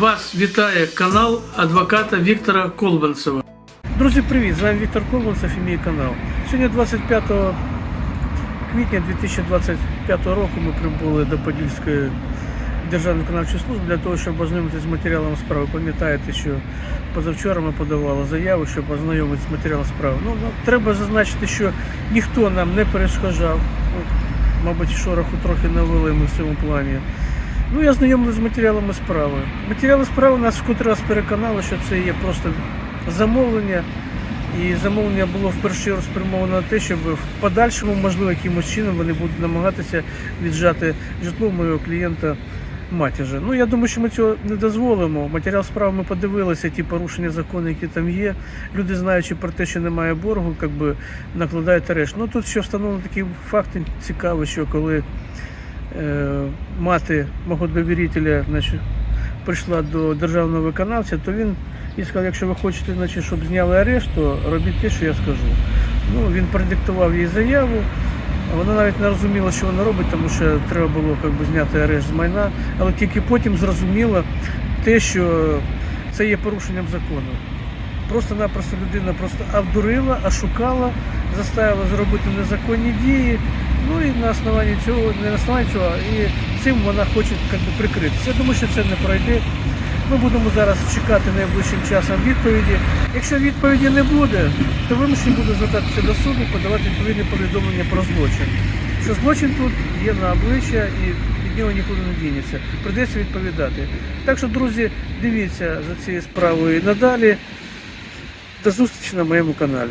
Вас вітає канал адвоката Віктора Колбанцева. Друзі, привіт! З вами Віктор Колбанцев і мій канал. Сьогодні 25 квітня 2025 року ми прибули до Подільської державної виконавчої служби для того, щоб ознайомитися з матеріалом справи. Пам'ятаєте, що позавчора ми подавали заяву, щоб ознайомитися з матеріалом справи. Ну, ну, треба зазначити, що ніхто нам не перешкоджав. Мабуть, шороху трохи навели ми в цьому плані. Ну, я знайомий з матеріалами справи. Матеріали справи нас вкотре раз переконали, що це є просто замовлення. І замовлення було в першу чергу спрямовано на те, щоб в подальшому, можливо, якимось чином вони будуть намагатися віджати житло моєго клієнта матіжа. Ну я думаю, що ми цього не дозволимо. Матеріал справи ми подивилися, ті порушення закону, які там є. Люди, знаючи про те, що немає боргу, як би накладають арешт. Ну тут ще встановлено такий факт цікавий, що коли е, мати мого довірителя значить, прийшла до державного виконавця, то він їй сказав, якщо ви хочете, значить, щоб зняли арешт, то робіть те, що я скажу. Ну, він продиктував їй заяву. Вона навіть не розуміла, що вона робить, тому що треба було би, зняти арешт з майна, але тільки потім зрозуміла те, що це є порушенням закону. Просто-напросто людина просто обдурила, ошукала, заставила зробити незаконні дії. Ну і на основанні цього, не на основанні цього, і цим вона хоче би, прикритися. Я думаю, що це не пройде. Ми будемо зараз чекати найближчим часом відповіді. Якщо відповіді не буде, то вимушені буду звертатися до суду, подавати відповідне повідомлення про злочин. Що злочин тут є на обличчя і від нього нікуди не дінеться. Придеться відповідати. Так що, друзі, дивіться за цією справою і надалі. До зустрічі на моєму каналі.